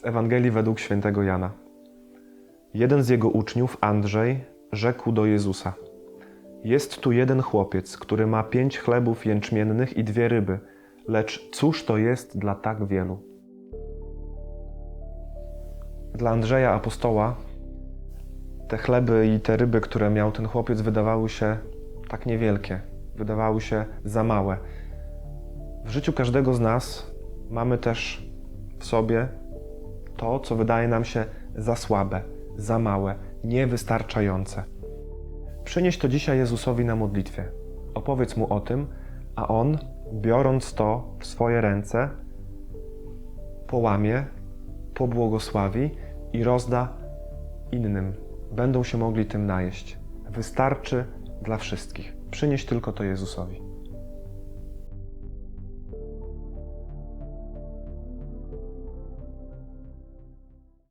Z Ewangelii według świętego Jana. Jeden z jego uczniów, Andrzej, rzekł do Jezusa: Jest tu jeden chłopiec, który ma pięć chlebów jęczmiennych i dwie ryby, lecz cóż to jest dla tak wielu? Dla Andrzeja apostoła te chleby i te ryby, które miał ten chłopiec, wydawały się tak niewielkie, wydawały się za małe. W życiu każdego z nas mamy też w sobie to, co wydaje nam się za słabe, za małe, niewystarczające. Przynieś to dzisiaj Jezusowi na modlitwie. Opowiedz mu o tym, a on, biorąc to w swoje ręce, połamie, pobłogosławi i rozda innym. Będą się mogli tym najeść. Wystarczy dla wszystkich. Przynieś tylko to Jezusowi.